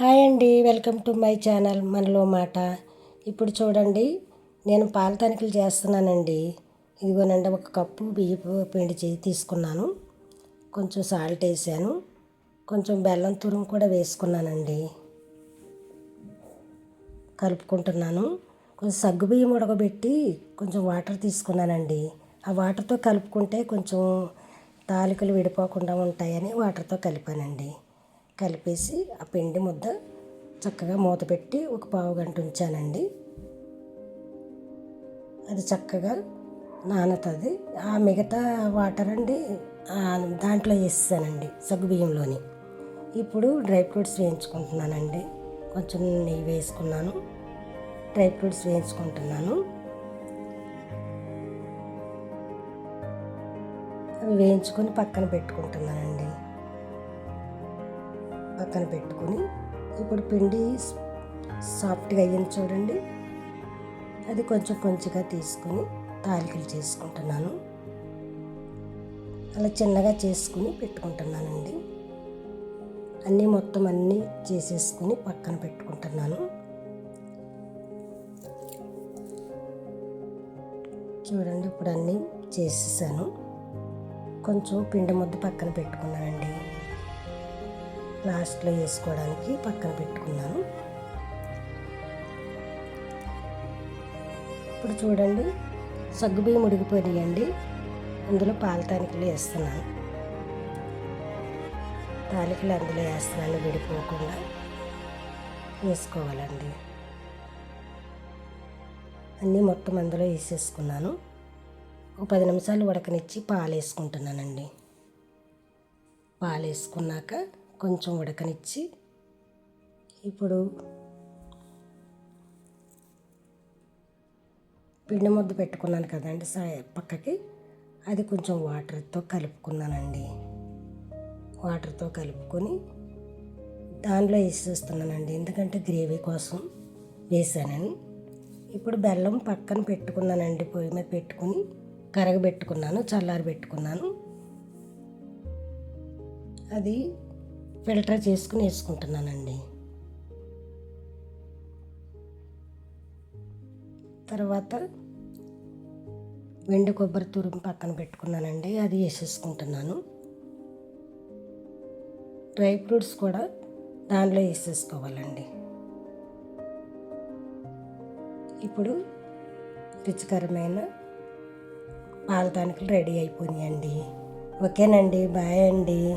Hi అండి welcome to my channel మనలో మాట. ఇప్పుడు చూడండి నేను పాల తనిఖీలు చేస్తున్నానండి. ఇదిగోనండి ఒక కప్పు బియ్యపు పిండి చేసి తీసుకున్నాను. కొంచెం సాల్ట్ వేసాను. కొంచెం బెల్లం తురుము కూడా వేసుకున్నానండి. కలుపుకుంటున్నాను. కొంచెం సగ్గు బియ్యం ఉడకబెట్టి కొంచెం వాటర్ తీసుకున్నానండి. ఆ వాటర్తో కలుపుకుంటే కొంచెం తాలికలు విడిపోకుండా ఉంటాయని వాటర్తో కలిపానండి. కలిపేసి ఆ పిండి ముద్ద చక్కగా మూత పెట్టి ఒక పావు గంట ఉంచానండి. అది చక్కగా నానతుంది. ఆ మిగతా వాటర్ అండి దాంట్లో వేసేసానండి సగ్గు బియ్యంలోని. ఇప్పుడు డ్రై ఫ్రూట్స్ వేయించుకుంటున్నానండి. కొంచెం నెయ్యి వేసుకున్నాను. డ్రై ఫ్రూట్స్ వేయించుకుంటున్నాను. అవి వేయించుకొని పక్కన పెట్టుకుంటున్నానండి. పక్కన పెట్టుకొని ఇప్పుడు పిండి సాఫ్ట్గా అయ్యింది చూడండి. అది కొంచెం కొంచెంగా తీసుకుని తాలికలు చేసుకుంటున్నాను. అలా చిన్నగా చేసుకుని పెట్టుకుంటున్నానండి. అన్నీ మొత్తం అన్నీ చేసేసుకుని పక్కన పెట్టుకుంటున్నాను. చూడండి ఇప్పుడు అన్నీ చేసేసాను. కొంచెం పిండి ముద్ద పక్కన పెట్టుకున్నానండి. లాస్ట్లో వేసుకోవడానికి పక్కన పెట్టుకున్నాను. ఇప్పుడు చూడండి సగ్గుబియ్యం ఉడికిపోయాయండి అందులో పాల తానికలు వేస్తున్నాను. తాలికలు అందులో వేస్తున్నాను విడిపోకుండా వేసుకోవాలండి. అన్నీ మొత్తం అందులో వేసేసుకున్నాను. ఒక పది నిమిషాలు ఉడకనిచ్చి పాలు వేసుకుంటున్నానండి పాలు వేసుకున్నాక కొంచెం ఉడకనిచ్చి ఇప్పుడు పిండి ముద్ద పెట్టుకున్నాను కదండి పక్కకి. అది కొంచెం వాటర్తో కలుపుకున్నానండి. వాటర్తో కలుపుకొని దానిలో వేసేస్తున్నానండి. ఎందుకంటే గ్రేవీ కోసం వేసానని ఇప్పుడు బెల్లం పక్కన పెట్టుకున్నానండి. పొయ్యి మీద పెట్టుకుని కరగబెట్టుకున్నాను చల్లారి పెట్టుకున్నాను అది ఫిల్టర్ చేసుకుని వేసుకుంటున్నానండి. తర్వాత వెండి కొబ్బరి తురుము పక్కన పెట్టుకున్నానండి అది వేసేసుకుంటున్నాను. డ్రై ఫ్రూట్స్ కూడా దానిలో వేసేసుకోవాలండి. ఇప్పుడు రుచికరమైన పాలదానికలు రెడీ అయిపోయినాయండి. ఓకేనండి బాయ్ అండి.